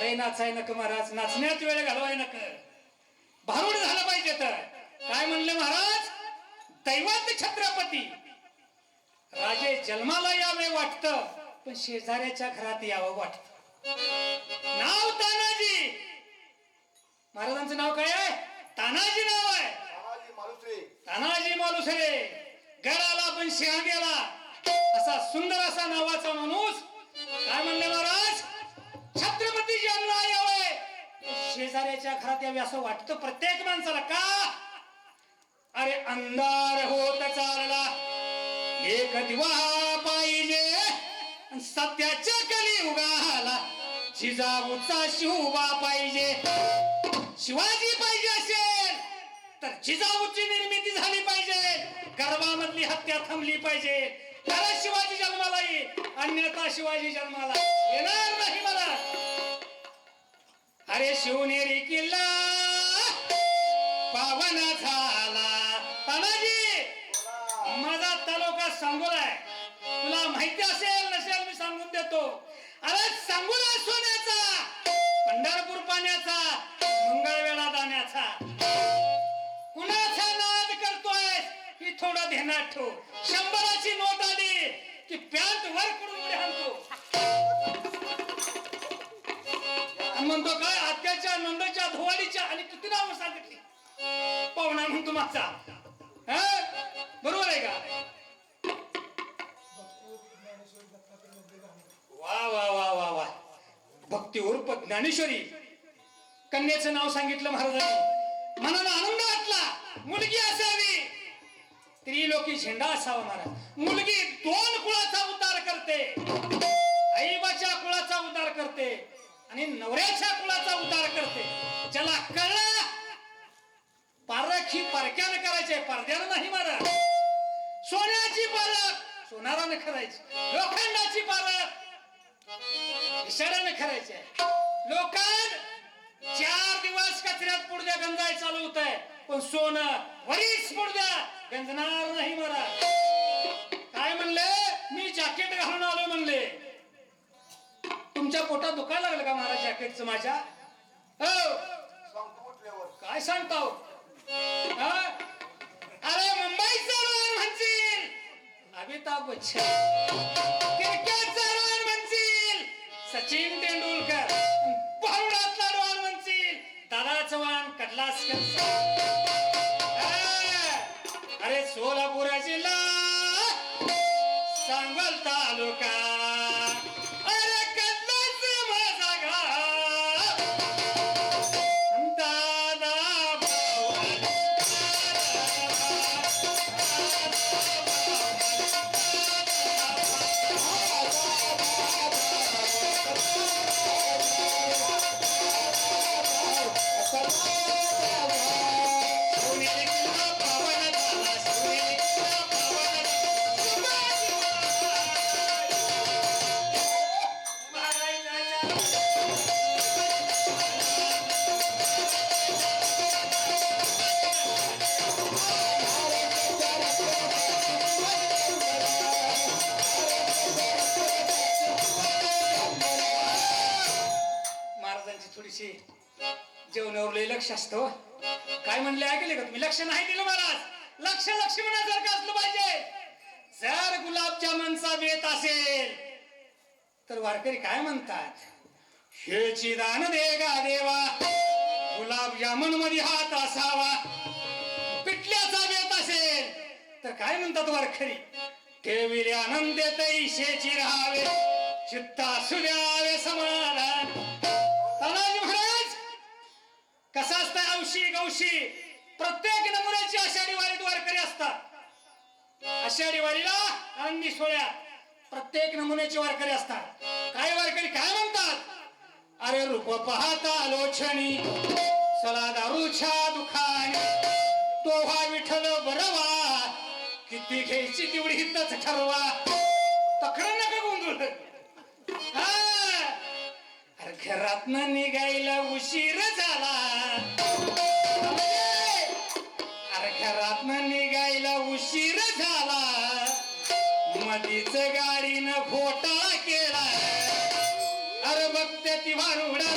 लय नाचाय नक महाराज नाचण्यात वेळ घालवाय नक. भारूड झालं पाहिजे तर. काय म्हणले महाराज? दैवात छत्रपती. राजे जन्माला यावे वाटत पण शेजाऱ्याच्या घरात यावं वाटत. नाव तानाजी. महाराजांचं नाव काय आहे? तानाजी नाव आहे. तानाजी मालुसरे. घराला पण शिहा गेला. असा सुंदर असा नावाचा माणूस. काय म्हणले महाराज? यावे शेजाऱ्याच्या घरात यावे असं वाटतं प्रत्येक माणसाला का? अरे अंधार होत चालला. एक दिवा पाहिजे सत्याच्या कली उगाला. जिजाऊचा शिवबा पाहिजे. शिवाजी पाहिजे असेल तर जिजाऊची निर्मिती झाली पाहिजे. गर्भामधली हत्या थांबली पाहिजे. तरच शिवाजी जन्माला येईल. अन्यथा शिवाजी जन्माला येणार नाही मला. अरे शिवनेरी किल्ला पावन झाला. तानाजी माझा तालुका सांगोला आहे. तुला माहिती असेल नसेल मी सांगून देतो. अरे सांगोला सोन्याचा पंढरपूर पाण्याचा मंगळवेळा दाण्याचा. कुणाचा नाद करतोय ही थोडा ध्यानात ठेव. शंभराची नोट आली की पॅन्ट वर करून उड्या आणतो. म्हणतो काय आत्याच्या नंदाच्या धुवाडीच्या आणि किती नाव सांगितली? पाहुणा म्हणतो मागचा. बरोबर आहे का? वा वा वा वा वा. भक्ती उर्फ ज्ञानेश्वरी. कन्याचं नाव सांगितलं महाराजांनी. मनाला आनंद वाटला. मुलगी असावी. त्रिलोकी झेंडा असावा महाराज. मुलगी दोन कुळाचा उद्धार करते. आईबाच्या कुळाचा उद्धार करते. आणि नवऱ्याच्या कुळाचा उद्धार करते. ज्याला कळलं पारख ही पारक्यानं करायचे पारद्यानं नाही मारा सोन्याची पारख सोनारानं करायची लोखंडाची पारख इशाऱ्यानं करायचे लोकांत चार दिवस कचऱ्यात पुढद्या गंजाय चालू होत आहे. पण सोनं वरीच पुढद्या गंजणार नाही मला काय म्हणले? मी जॅकेट घालून आलो म्हणले. तुमच्या पोटात दुखायला लागलं का महाराज जॅकेटचं माझ्या? हो. सांगतो काय सांगताव? हा? अरे मुंबईचा रोहन म्हणशील. अमिताभ बच्चन. क्रिकेटचा रोहन म्हणशील. सचिन तेंडुलकर. बहुडातला रोहन म्हणशील. दादा चव्हाण कडलासकर थोडीशी जेवणावर लय लक्ष असतं हो. काय म्हणले ऐकले का तुम्ही? लक्ष नाही दिलं महाराज. लक्ष लक्ष असलं पाहिजे. जर गुलाबजामनचा बेत असेल तर वारकरी काय म्हणतात? हे दान दे गा देवा. गुलाबजामुनमध्ये हात असावा. पिटल्याचा बेत असेल. तर काय म्हणतात वारकरी? ठेविले आनंद शेची राहावे. चित्ता सुद्यावे समाधान. तानाजी महाराज कसा असतं औशी गौशी? प्रत्येक नमुन्याची आषाढी वारीत वारकरी असतात. आषाढी वारीला आनंदी सोहळ्यात प्रत्येक नमुन्याचे वारकरी असतात. काय वारकरी? काय म्हणतात? अरे रूप पाहता लोचनी सला दारूच्या दुखाने. तो व्हा विठ्ठल बरवा किती घ्यायची तेवढी हितच ठरवा. तक्रार नका गोंधळ अरे घरात निघायला उशीर झाला. अरे घरात निघायला उशीर झाला. मधीच गा घोटाळा केला. अरे मग त्याची भानुडा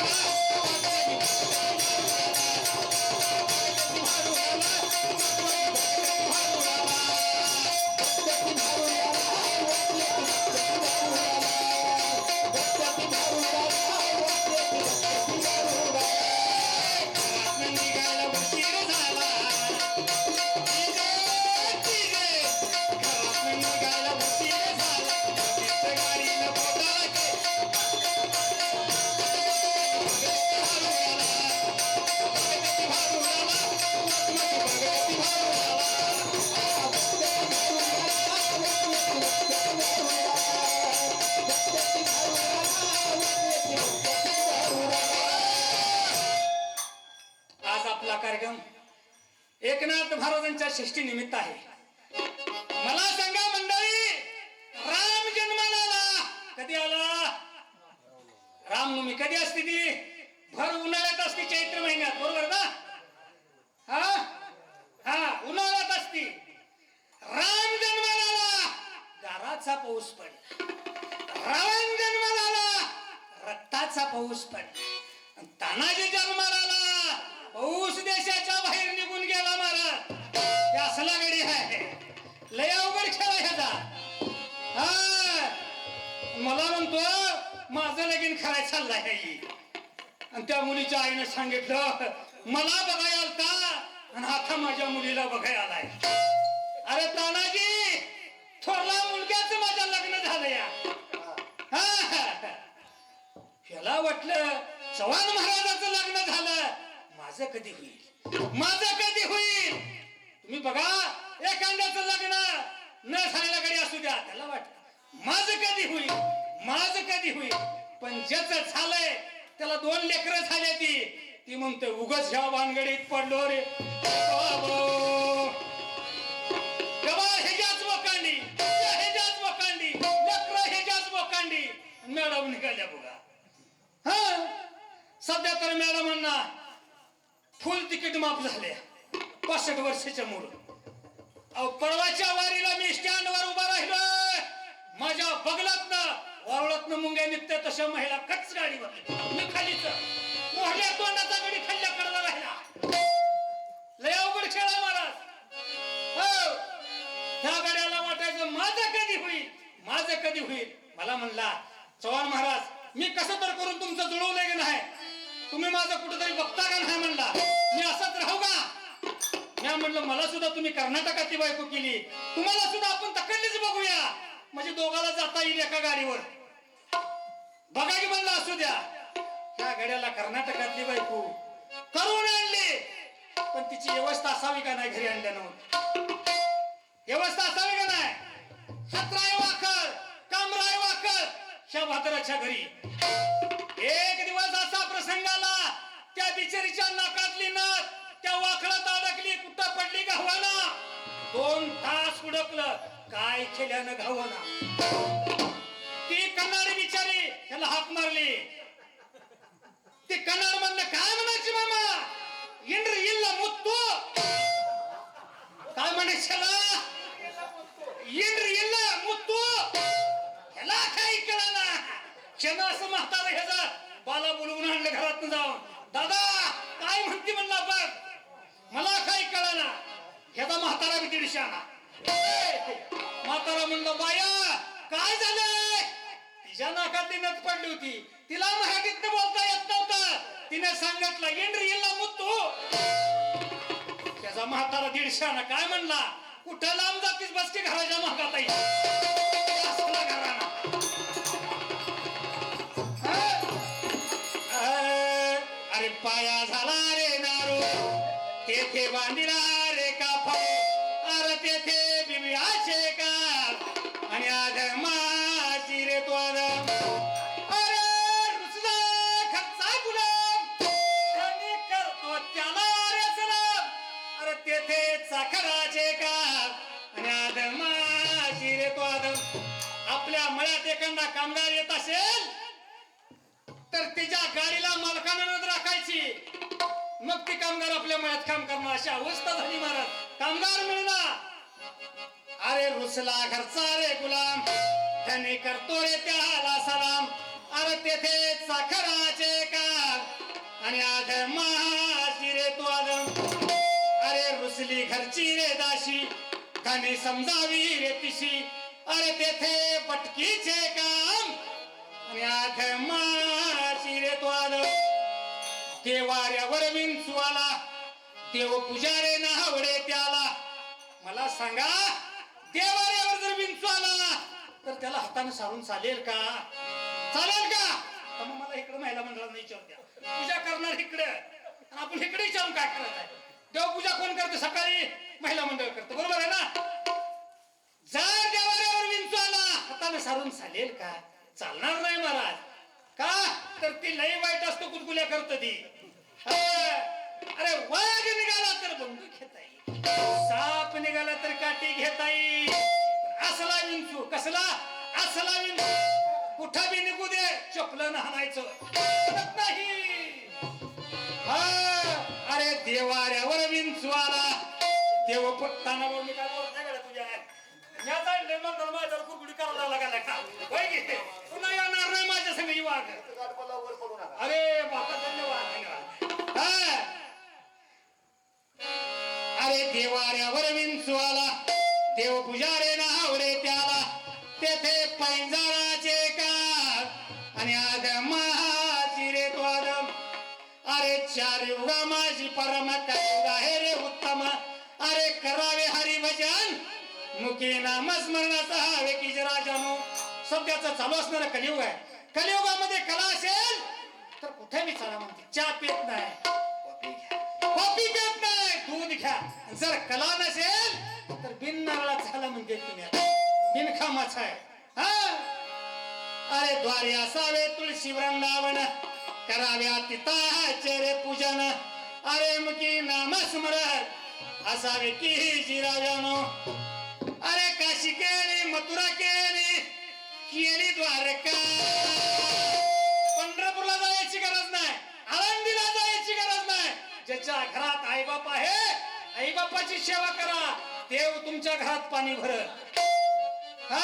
पाऊस पडला. रावण जन्माला आला रक्ताचा पाऊस पडला. तानाजी जन्माला आला पाऊस देशाच्या बाहेर निघून गेला महाराज हे असला गडी आहे. लय अवघड खेळ ह्याचा. हा. मला म्हणतो माझं लगीन खराय चाललंय ही. आणि त्या मुलीच्या आईनं सांगितलं मला बघायला आलता आणि आता माझ्या मुलीला बघायला आलाय. अरे तानाजी माझ्या ह्याला वाटलं चव्हाण महाराजाचं लग्न झालं. माझं कधी होईल? माझं कधी होईल? तुम्ही बघा एखाद्याचं लग्न न झालेल्या कडे असू द्या. त्याला वाटत माझं कधी होईल? माझं कधी होईल? पण ज्याचं झालंय त्याला दोन लेकरं झाले ती. ती म्हणते उगच ह्या वानगडीत पडलो रे. बाबो. गबा ह्याच्याच लोकांनी. मॅडम निघाल्या बघा. हा? सध्या तर मॅडमांना फुल तिकीट माफ झाले. पासष्ट वर्षाच्या मुलं अहो परवाच्या वारीला मी स्टँडवर उभा राहिलोय. माझ्या बगलातनं वारुळातनं मुंग्या निघते तशा महिला कच गाडीवर. मी खालीच. मोहल्या तोंडाचा गडी खाल्ल्या कडला राहिला. लय अवघड खेळ महाराज. हो. ह्या गाड्याला वाटायचं माझं कधी होईल? माझं कधी होईल? मला म्हणला चव्हाण महाराज मी कसं तर करून तुमचं जुळवलंय की नाही? तुम्ही माझं कुठेतरी बघता का नाही म्हणला? मी असंच राहू का? मी म्हणलं मला सुद्धा तुम्ही कर्नाटकाची बायको केली. तुम्हाला सुद्धा आपण तकडलीच बघूया. म्हणजे दोघाला जाता येईल एका गाडीवर. बघा की म्हणलं असू द्या. त्या गाड्याला कर्नाटकातली बायको करून आणली. पण तिची व्यवस्था असावी का नाही? घरी आणल्यानं. व्यवस्था असावी का नाही? सतरा वाखर ह्या भादराच्या घरी. एक दिवस असा प्रसंग आला त्या बिचारीच्या नाकातली नथ त्या वाखळात अडकली कुठं पडली गव्हाना दोन तास उडकलं काय केल्यानं घावना ती कन्नाडी बिचारी त्याला हाक मारली. ती कन्नाड म्हणलं काय म्हणायची मामा? इंद्र इल्ला मुत्तू? काय म्हणायचं इंद्र क्षण असं म्हातारा ह्याचा बाला बोलवून आणलं घरात जाऊन. दादा काय म्हणते म्हणला बघ? मला काही कळाना. ह्याचा म्हातारा बी दीडशे आणा. म्हातारा म्हणलं बाया काय झालंय? तिच्या नाकात नथ पडली होती. तिला मराठीत बोलता येत नव्हतं. तिने सांगितलं इंद्र इल्ला मुत्तू. त्याचा म्हातारा दीडशे आणा. काय म्हणला? कुठं लांब जातीस बसती घराच्या महागात घराना पाया झाला रे नारो. तेथे बांधिला रे काफा. अरे तेथे बिबियाचे का आणि आधमाची रे तो आधम अरे रुसला खर्चा गुलाम. त्याने करतो त्याला रे सलाम. अरे तेथे साखराचे का आणि आधमाची रे तो आधम आपल्या मळ्यात एखादा कामगार येत असेल तर तिच्या गाडीला मालकानं नजर राखायची. मग ती कामगार आपल्या मळ्यात काम करणार. अशी अवस्था झाली महाराज. कामगार मिळणार अरे रुसला घरचा रे गुलाम. त्याने करतो रे त्याला सलाम अरे तेथे साखराचे काम आणि आधमाची रे तो आदम अरे रुसली घरची रे दाशी. त्याने समजावी रे तिशी. अरे तेथे पटकीचे काम. आणि आधमाची रे तो ते वाऱ्यावर विंचू आला देव पुजारे नावडे त्याला. मला सांगा देवाऱ्यावर जर विंचू आला तर त्याला हाताने सारून चालेल का? चालेल का? तर मग मला इकडे महिला मंडळाला विचार द्या. पूजा करणार इकडे. आपण इकडे विचारून काय करत आहे? देवपूजा कोण करते? सकाळी महिला मंडळ करतो. बरोबर आहे ना? जर देवाऱ्यावर विंचू आला हाताने सारून चालेल का? चालणार नाही महाराज. का? तर ती लई वाईट असतो कुलकुल्या करत ती. अरे वाघ निघाला तर बंदूक घेता येईल साप निघाला तर काठी घेता येईल असला विंचू कसला? असला विंचू कुठं बी निघू दे चपलं हाणायचं. नाही. हा. अरे देवाऱ्यावर विंचू आला. देव पत्ताना बोल मी काय बोलत नाही गड्या तुझ्या या चालले नंतर माझ्यावर कुरकुडी करायला लागला का होय की? पुन्हा येणार नाही माझ्या संग ही वाघ. वर पडू नका अरे बापा धन्यवाद धन्यवाद. हा. अरे देवाऱ्यावर विंचू आला देव पुजारे नावरे त्याला तेथे पैंजराचे का आणि आद महाची रे तो आदम अरे चार युगा माझी परम कलियुगा मुखे नाम स्मरणाचा वेकी की जे राजानो सध्याचं चालू असणारं कलियुग आहे. कलियुगामध्ये कला असेल तर कुठे मी चला म्हणते? चहा पित नाही. कॉफी घ्या. पित नाही. दूध घ्या. जर कला नसेल तर बिन नारळा झाला म्हणते तुम्ही. बिनखामाच आहे. हा? अरे द्वारे असावे तुळशी वृंदावन कराव्या तिथाचे रे पूजन. अरे मुकी नाम स्मरण. असावे की केली द्वारका. पंढरपूरला जायची गरज नाही. आळंदीला जायची गरज नाही. ज्याच्या घरात आईबाप आहे आईबापाची सेवा करा. देव तुमच्या घरात पाणी भर हा.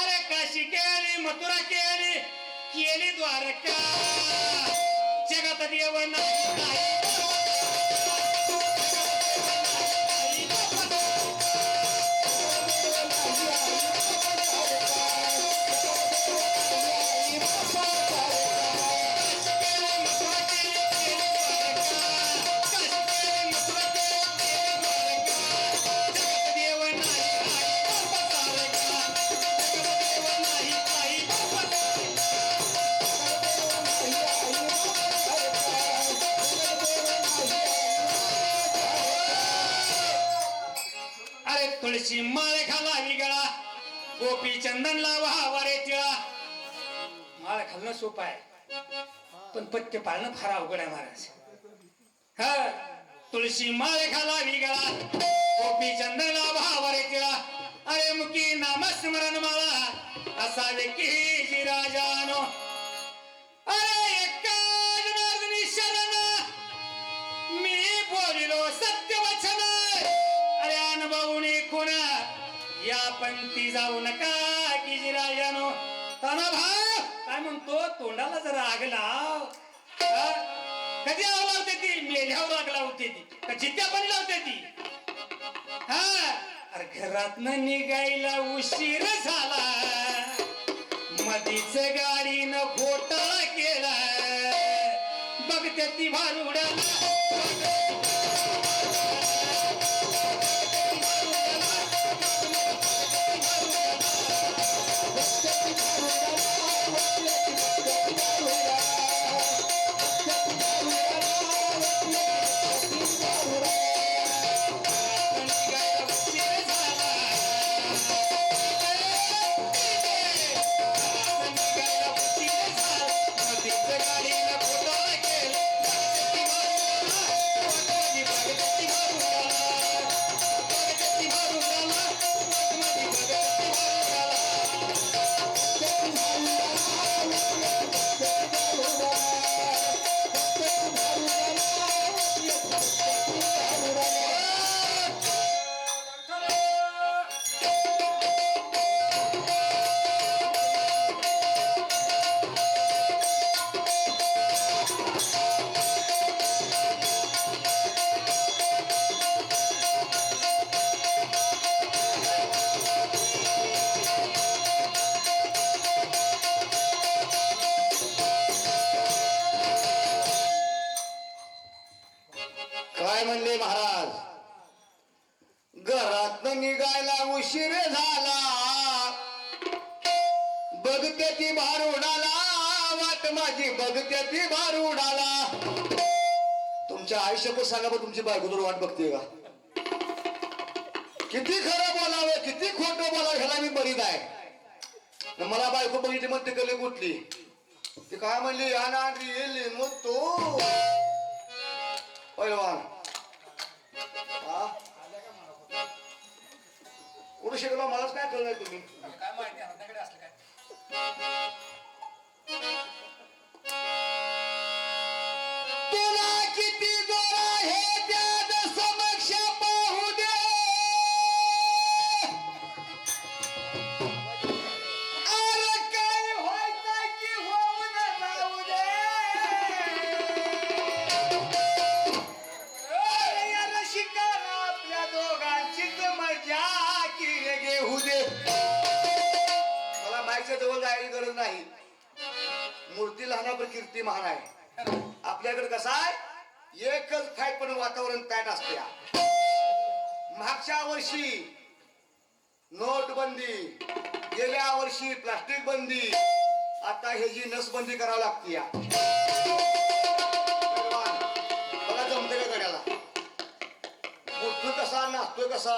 अरे काशी केली मथुरा केली केली द्वारका. जगात देव नाही. तुळशी माळ घालावी गळा गोपी चंदन लावा वारे तिळा. माळ घालणं सोपं आहे पण पत्ते पाळणं फार अवघड आहे महाराज. हा तुळशी माळ घालावी गळा गोपी चंदन लावा वारे तिळा. अरे मुकी नामस्मरण माळा असा की राजानो. पण ती जाऊ नका गिजिरायानो ताना भाव काय म्हणतो? तोंडाला जरा आग लाव. कधी आग लावते ती? मेल्यावर आग लावते ती. जित्या पण लावते ती? हा? अरे घरात निघायला उशीर झाला. मधीच गाडीनं घोटाळा केला. बघते ती भारुडाला सांगा तुमची बायको तर वाट बघते का? किती खरं बोलावं किती खोट बोलावं ह्याला मी बरीत आहे. मला बायको बघितली मग तिकडे कुठली ती काय म्हणली अनाडी ना मग तो. पैलवान. कुठे शिकलो मलाच काय कळलं तुम्ही? काय माहिती असलं काय? नाही. मूर्ती लहानापर कीर्ती महान आहे. आपल्याकडे कसं आहे? एकच फाईट पण वातावरण तयार असते मागच्या वर्षी नोटबंदी गेल्या वर्षी प्लास्टिक बंदी आता हे जी नसबंदी करावी लागते या. बघा जमते का गड्याला? कुठलं कसा नाचतोय कसा?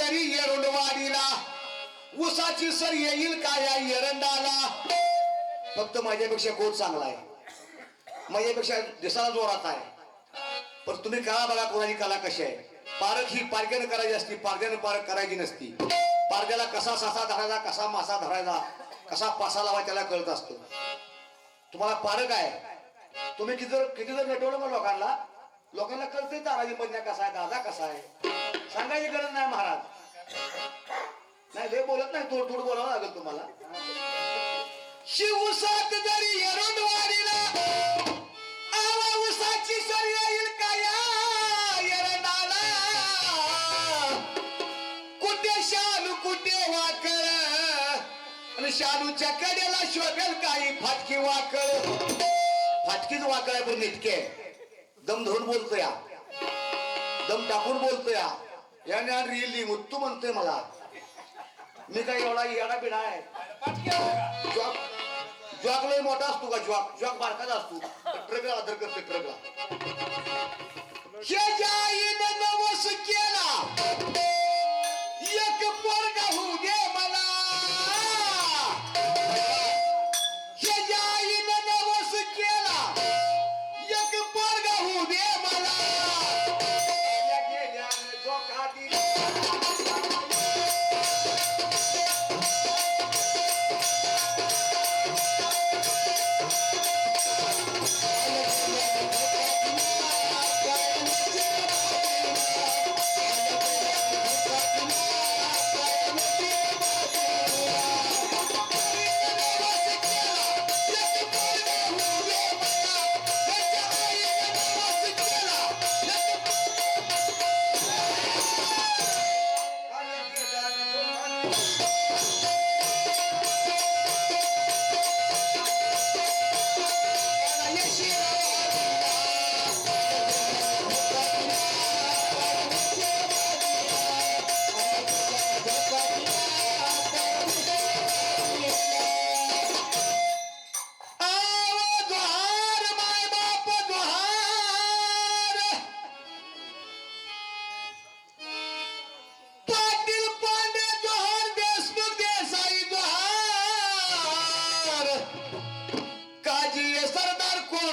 जरी एरंड वाढीला उसाची सर येईल का या एरंडाला फक्त माझ्यापेक्षा कोण चांगला आहे. माझ्यापेक्षा दिसाला जोरात आहे. पण तुम्ही कळा बघा कोणाची कला कशी आहे. पारख ही पारग्यानं करायची असती पारग्यानं पारख करायची नसती. पारद्याला कसा सासा धरायचा कसा मासा धरायचा कसा पासा लावा त्याला कळत असतो. तुम्हाला पारख आहे. तुम्ही किती जर किती जर नटवलं मग लोकांना? लोकांना कळते ताराजी मधल्या कसा आहे दादा कसा आहे? सांगायची गरज नाही महाराज. नाही हे बोलत नाही थोडं थोडं बोलावं लागेल तुम्हाला. शिवसात जरी एरंड आवा उसाची सर येईल का या एरंडाला? कुठे शालू कुठे वाकळ? आणि शालूच्या कडेला शोभेल काही फाटकी वाकळ. फाटकीच वाकळ आहे पण नेटके. दम धरून बोलतो या. दम टाकून बोलतो या. याने रिली तू म्हणतोय मला. मी काय एवढा येडा बिडा आहे? जॉक जॉक लय मोठा असतो का जॉक? जॉक बारकाचा असतो. ट्रकला आदर करते ट्रकला केला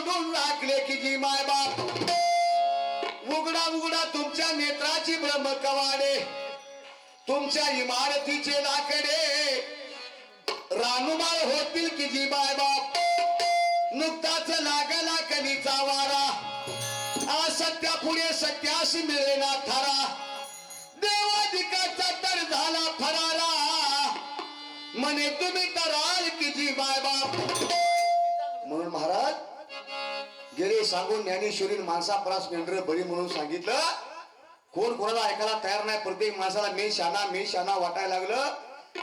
सरदार कोंडून राखले की जी माय बाप. उघडा उघडा तुमच्या नेत्राची ब्रह्म कवाडे तुमच्या इमारतीचे लाकडे. रानुमाळ होतील की जी माय बाप. नुकताच लागला कनीचा वारा. असत्या सत्या पुढे सत्यास मिळेना थारा. देवाधिकाचा तर झाला फरारा. म्हणे तुम्ही तर आल की जी माय बाप. म्हणून महाराज गेले सांगून ज्ञानेश्वरी माणसापरास मेंढर बळी म्हणून सांगितलं. कोण कोणाला ऐकायला तयार नाही प्रत्येक माणसाला मी शाना मी शाना वाटायला लागलं.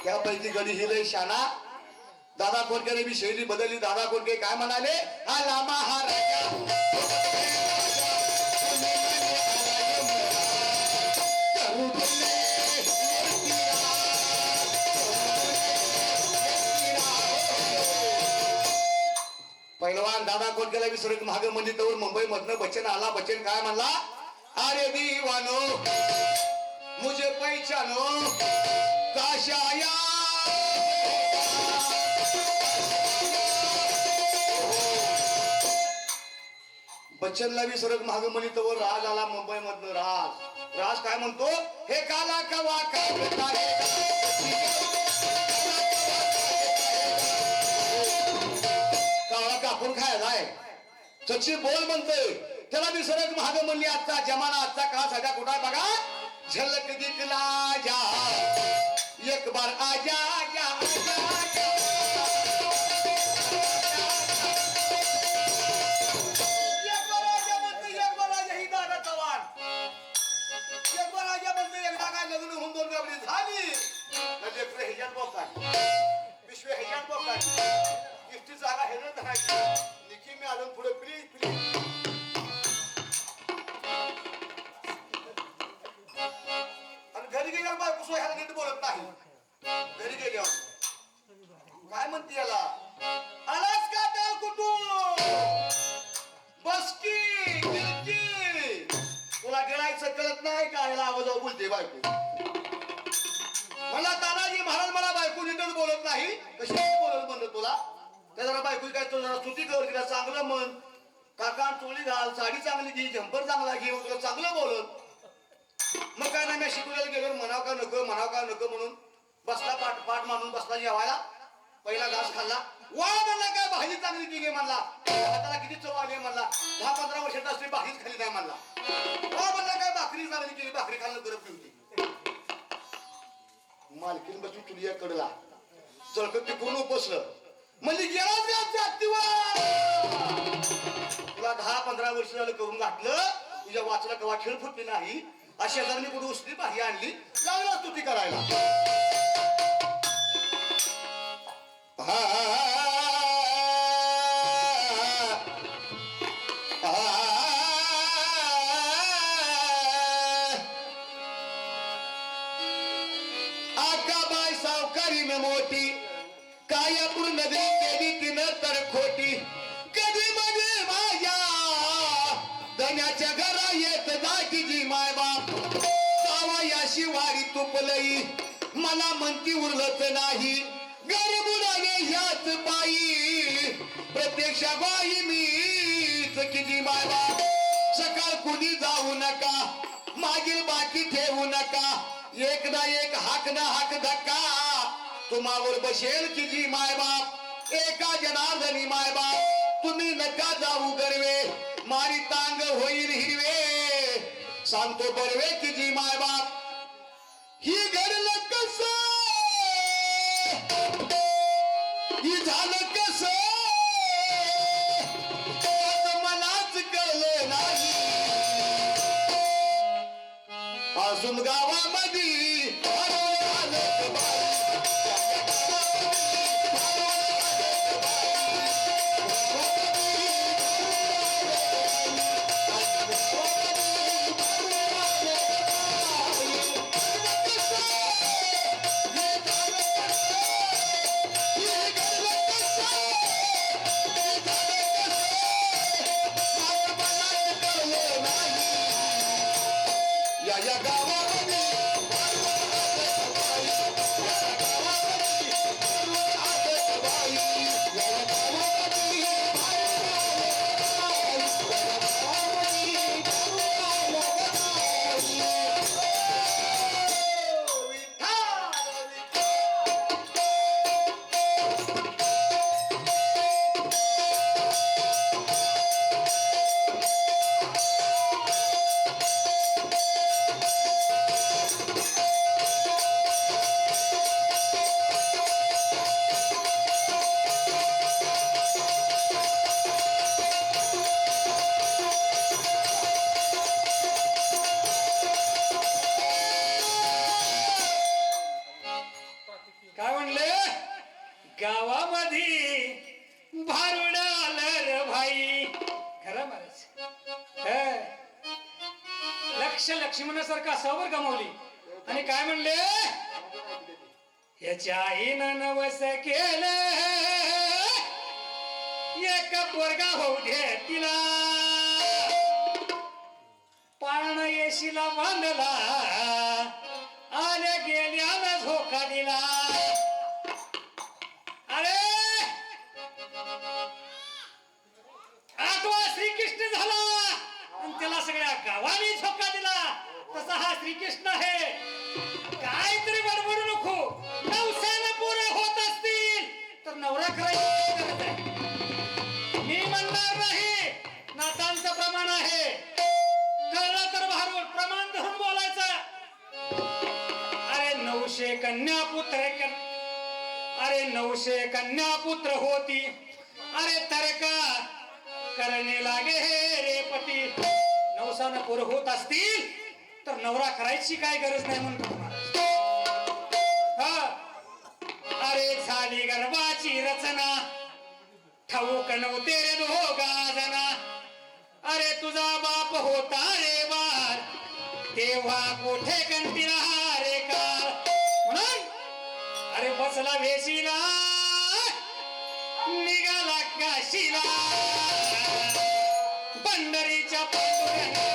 त्यापैकी गडी ही लय शाना. दादा कोणत्याने मी शैली बदलली दादा कोणके काय म्हणाले? हा लामा हा राजा. करू दिले पैलवान दादा कोण केला विसरत मुंबई मधनं बच्चन आला. बच्चन काय म्हणला? अरे दीवानो मुझे पैचानो काशाया बच्चनला विसरत महाग मंदिर राज आला मुंबई मधनं राज. राज काय म्हणतो? हे काला कवा का आपण काय खायला आहे. बोल म्हणतोय त्याला मी महाग म्हणली आजचा जमाना आजचा का सगळा कुठं बघा? झलक दिखला जा. एक बार आजा जा, जा, जा, जा। चांगलं बोलत मग काय नाही मी शिकवलेलं गेलो म्हणाव का नको म्हणाव का नको म्हणून. बसला पाठ पाठ मानून बसला जेवायला. पहिला घास खाल्ला. वा म्हणला काय भाजी चांगली की म्हणला. हाताला किती चव आली म्हणला. दहा पंधरा वर्षाचा असली भाजीच खाली नाही म्हणला. वा म्हणला काय भाकरी चांगली केली भाकरी खाल्लं गरज नव्हती मालकीन बसली तुलिया कडला. चळकत टिकून उपसलं. म्हणजे गेला तुला दहा पंधरा वर्ष झालं करून घातलं. तुझ्या वाचला कवा खेळ फुटली नाही अशा जणांनी कुठे उसली भाजी आणली लागला ती करायला हा. बाय सावकारी न मोठी कायापूर नगरी झोपलई मला म्हणती उरलत नाही. गरबुडाने ह्याच बाई प्रत्यक्ष बाई मीच किती मायबाप सकाळ कुणी जाऊ नका मागील बाकी ठेवू नका. एक ना एक हाक ना हाक धक्का. तुम्हावर बसेल की जी मायबाप. एका जनार्दनी मायबाप. तुम्ही नका जाऊ गरवे मारी तांग होईल हिरवे. सांगतो बरवे की जी मायबाप. ही घडलं कस? ही झालं कस? मलाच कळलं नाही. अजून गावामध्ये ठाऊक तेरे रे हो गाजना. अरे तुझा बाप होता रे वार. तेव्हा कुठे कंटी रे का म्हणून अरे बसला वेशीला. निघाला काशीला. पंढरीच्या पांडुरंगा